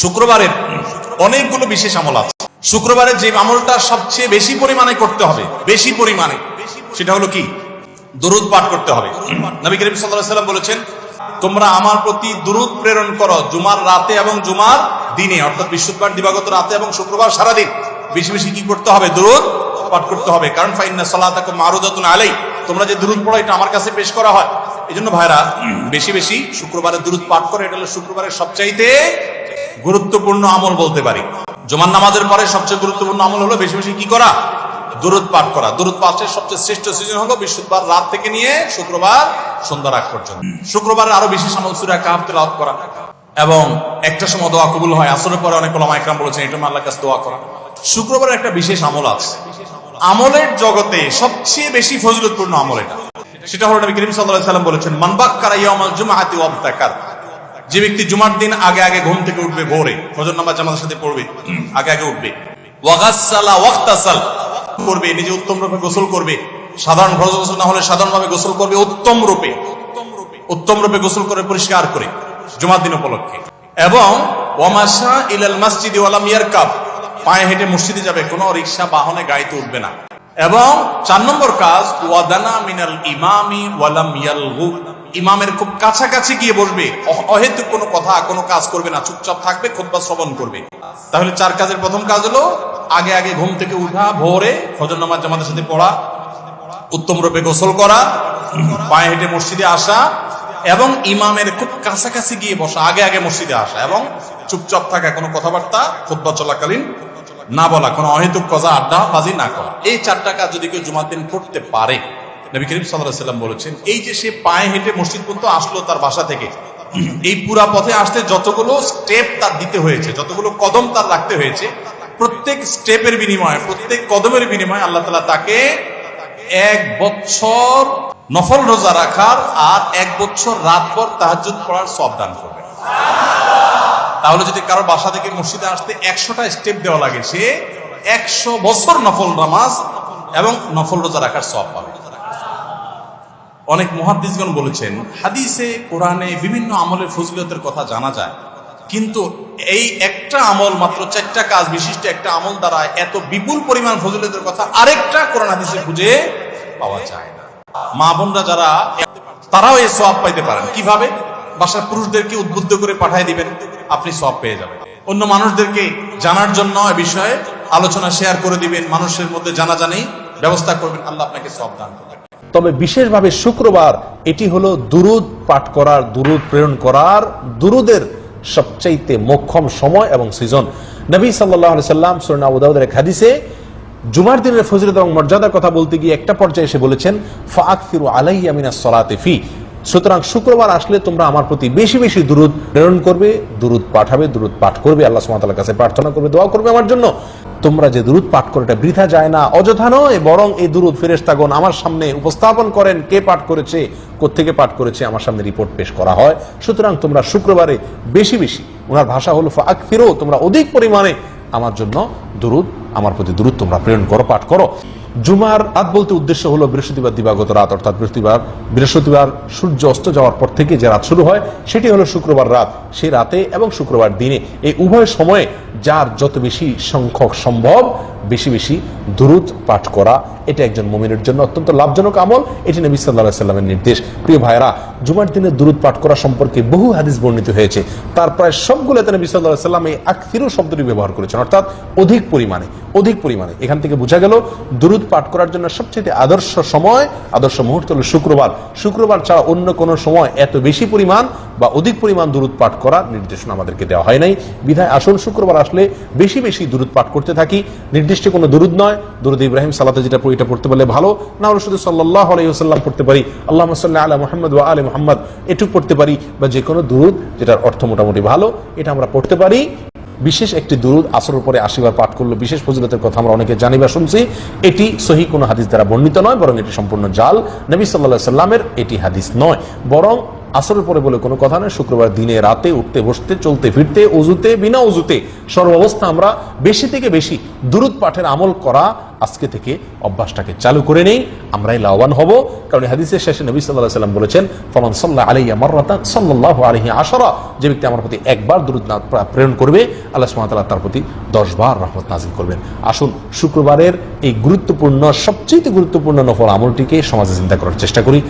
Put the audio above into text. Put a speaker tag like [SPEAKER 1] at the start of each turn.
[SPEAKER 1] শুক্রবারের অনেকগুলো বিশেষ আমল আছে। শুক্রবারে যে আমলটা সবচেয়ে বেশি পরিমাণে করতে হবে, বেশি পরিমাণে, সেটা হলো কি? দুরুদ পাঠ করতে হবে। নবী করিম সাল্লাম বলেছেন, তোমরা আমার প্রতি দুরুদ প্রেরণ করো জুমার রাতে এবং জুমার দিনে। অর্থাৎ বৃহস্পতিবার, দিবাগত রাতে এবং শুক্রবার সারাদিন বেশি বেশি কি করতে হবে? দুরুদ পাঠ করতে হবে। কারণ ফাইন্না সালাতাকুম মারুদাতুন আলাই, তোমরা যে দুরুদ পড়ো, এটা আমার কাছে পেশ করা হয়। এই জন্য ভাইরা, বেশি বেশি শুক্রবারে দুরুদ পাঠ করে, এটা হলো শুক্রবারের সবচাইতে গুরুত্বপূর্ণ আমল বলতে পারি। জুমার নামাজের পরে সবচেয়ে গুরুত্বপূর্ণ আমল হলো বেশি বেশি কি করা? দুরুদ পাঠ করা। দুরুদ পাঠের সবচেয়ে শ্রেষ্ঠ সিজন হলো বৃহস্পতিবার রাত থেকে নিয়ে শুক্রবার সন্ধ্যা রাত পর্যন্ত। শুক্রবার আরও বিশেষ আমল সুরা কাহাব তেলাওয়াত করা। এবং একটা সময় দোয়া কবুল হয়। আসরের পরে অনেক ওলামা একরাম বলেছেন এটা আল্লাহর কাছে দোয়া করা। শুক্রবারের একটা বিশেষ আমল আছে। আমলের জগতে সবচেয়ে বেশি ফজিলতপূর্ণ আমল এটা। সেটা হলো নবী করিম সাল্লাল্লাহু আলাইহি সাল্লাম বলেছেন মানবাক্কারা ইয়াউমাল জুমআতি ওয়াবতাকার যে ব্যক্তি জুমার দিন আগে আগে ঘুম থেকে উঠবে ভোরে, ফজর নামাজ জামাতের সাথে পড়বে, আগে আগে উঠবে। করবে, নিজে উত্তম রূপে গোসল করবে। সাধারণ ফরজ গোসল না হলে সাধারণভাবে গোসল করবে উত্তম রূপে। উত্তম রূপে গোসল করে, পরিষ্কার করে, জুমার দিন উপলক্ষে। এবং ওয়ামাশা ইলাল মসজিদ ওয়ালাম ইয়ারকাব, পায়ে হেঁটে মসজিদে যাবে, কোনো রিক্সা, বাহনে গাড়িতে উঠবে না। এবং চার নম্বর কাজ, ওয়াদানা মিনাল ইমামি ওয়ালাম ইয়ালগু। ইমামের খুব কাছাকাছি গিয়ে বসবে। অহেতুক কোনো কথা, কোনো কাজ করবে না, চুপচাপ থাকবে খোদবা শ্রবণ করবে। তাহলে চার কাজের প্রথম কাজ হলো, আগে আগে ঘুম থেকে উঠা, ভোরে ফজর নামাজ জামাতের সাথে পড়া, উত্তম রূপে গোসল করা, পায়ে হেঁটে মসজিদে আসা, এবং ইমামের খুব কাছাকাছি গিয়ে বসা, আগে আগে মসজিদে আসা, এবং চুপচাপ থাকা, কোনো কথাবার্তা খুদ্া চলাকালীন না বলা, কোনো অহেতুক কথা আড্ডা, বাজি না করা। এই চারটা কাজ যদি কেউ জুমার দিন করতে পারে নবী করিম সাল্লাম বলেছেন, এই যে সে পায়ে হেঁটে মসজিদ পর্যন্ত আসলো তার বাসা থেকে, এই পুরা পথে আসতে যতগুলো স্টেপ তার দিতে হয়েছে, যতগুলো কদম তার রাখতে হয়েছে, প্রত্যেক স্টেপের বিনিময়ে, প্রত্যেক কদমের বিনিময়ে আল্লাহ তালা তাকে এক বছর নফল রোজা রাখার আর এক বছর রাত পর তাহাজ্জুদ পড়ার সব দান করবে। তাহলে যদি কারও বাসা থেকে মসজিদে আসতে একশোটা স্টেপ দেওয়া লাগে, সে একশো বছর নফল নামাজ এবং নফল রোজা রাখার সব পাবে। অনেক মহাদিসগণ বলেছেন, হাদিসে, কোরআনে বিভিন্ন আমলের ফজিলতের কথা জানা যায়। কিন্তু এই একটা আমল মাত্র চারটা কাজ বিশিষ্ট একটা আমল দ্বারা এত বিপুল পরিমাণ ফজিলতের কথা আরেকটা কোরআন হাদিসে খুঁজে পাওয়া যায় না। মা বোনরা যারা, তারাও এই সব পাইতে পারেন। কীভাবে? বাসার পুরুষদেরকে উদ্বুদ্ধ করে পাঠিয়ে দিবেন, আপনি সব পেয়ে যাবেন। অন্য মানুষদেরকে জানার জন্য এ বিষয়ে আলোচনা শেয়ার করে দিবেন, মানুষের মধ্যে জানা জানি ব্যবস্থা করবেন, আল্লাহ আপনাকে সব দান করবেন
[SPEAKER 2] তবে বিশেষভাবে শুক্রবার এটি হলো দুরুদ পাঠ করার, দুরুদ প্রেরণ করার দুরুদের সবচাইতে মোক্ষম সময় এবং সিজন নবী সাল্লাহ সাল্লাম সুরনা উদাউদের এক হাদিসে জুমার দিনের ফজিলত এবং মর্যাদার কথা বলতে গিয়ে একটা পর্যায়ে এসে বলেছেন ফাক ফিরু আলাইয়া মিনা সলাতে ফি। সুতরাং শুক্রবার আসলে তোমরা আমার প্রতি বেশি বেশি দুরুদ প্রেরণ করবে, দুরুদ পাঠাবে, দুরুদ পাঠ করবে, আল্লাহ সুমাতার কাছে প্রার্থনা করবে, দোয়া করবে আমার জন্য। তোমরা যে দূরত পাঠ করো এটা বৃথা যায় না, অযথা নয়, বরং এই দুরুদ ফেরেস্তাগণ আমার সামনে উপস্থাপন করেন কে পাঠ করেছে, কোত্থেকে পাঠ করেছে, আমার সামনে রিপোর্ট পেশ করা হয়। সুতরাং তোমরা শুক্রবারে বেশি বেশি ওনার ভাষা হলো ফাক ফিরো তোমরা অধিক পরিমাণে আমার জন্য দুরুদ আমার প্রতি দুরুদ তোমরা প্রেরণ করো, পাঠ করো। জুমার রাত বলতে উদ্দেশ্য হলো বৃহস্পতিবার, দিবাগত রাত অর্থাৎ বৃহস্পতিবার বৃহস্পতিবার সূর্য অস্ত যাওয়ার পর থেকে যে রাত শুরু হয়, সেটি হলো শুক্রবার রাত। সেই রাতে এবং শুক্রবার দিনে এই উভয় সময়ে যার যত বেশি সংখ্যক সম্ভব, বেশি বেশি দুরুদ পাঠ করা, এটা একজন মমিনের জন্য অত্যন্ত লাভজনক আমল। এটি নবী সাল্লাহ সাল্লামের নির্দেশ। প্রিয় ভাইরা জুমার দিনে দুরুদ পাঠ করা সম্পর্কে বহু হাদিস বর্ণিত হয়েছে। তার প্রায় সবগুলোতে নবী সাল্লাহ সাল্লাম এই আকফিরু শব্দটি ব্যবহার করেছেন, অর্থাৎ অধিক পরিমাণে। অধিক পরিমাণে। এখান থেকে বোঝা গেল, দুরুদ পাঠ করার জন্য সবচেয়ে আদর্শ সময়, আদর্শ মুহূর্ত হলো শুক্রবার। শুক্রবার ছাড়া অন্য কোনো সময় এত বেশি পরিমাণ বা অধিক পরিমাণ দুরুদ পাঠ করার নির্দেশনা আমাদেরকে দেওয়া হয় নাই। বিধায় আসল শুক্রবার আসলে বেশি বেশি দুরুদ পাঠ করতে থাকি। নির্দিষ্ট কোনো দুরুদ নয়। দুরুদ ইব্রাহিম সালাতে যেটা এটা পড়তে পারলে ভালো। না হলে শুধু সাল্লাহ আলাইসাল্লাম পড়তে পারি। আল্লাহ সাল্লাহ আলা মোহাম্মদ বা আলী মোহাম্মদ, এটুক পড়তে পারি বা যে কোনো দুরুদ যেটার অর্থ মোটামুটি ভালো, এটা আমরা পড়তে পারি। বিশেষ একটি দুরুদ আসর উপরে আশিবার পাঠ করল। বিশেষ ফজিলতের কথা আমরা অনেকে জানি বা শুনছি। এটি সহি কোনো হাদিস দ্বারা বর্ণিত নয়, বরং এটি সম্পূর্ণ জাল। নবী সাল্লাহ সাল্লামের এটি হাদিস নয়। বরং আসরের পরে বলে, কোনো কথা নয়, শুক্রবার দিনে রাতে উঠতে, বসতে, চলতে, ফিরতে, অজুতে, বিনা উজুতে সর্বাবস্থা আমরা বেশি থেকে বেশি দুরুদ পাঠের আমল করা আজকে থেকে অভ্যাসটাকে চালু করে নেই। আমরাই লাভবান হব। কারণ হাদিসের শেষে নবী সাল্লাহ সাল্লাম বলেছেন, ফমান সাল্লাহ আলাইয়া মার্রাতা সাল্লাহ আলহি আশরা যে ব্যক্তি আমার প্রতি একবার দুরুদ না প্রেরণ করবে, আল্লাহ সুবহানাহু তার প্রতি দশবার রহমত নাজিল করবেন। আসুন, শুক্রবারের এই গুরুত্বপূর্ণ, সবচেয়ে গুরুত্বপূর্ণ নফল আমলটিকে সমাজে চিন্তা করার চেষ্টা করি।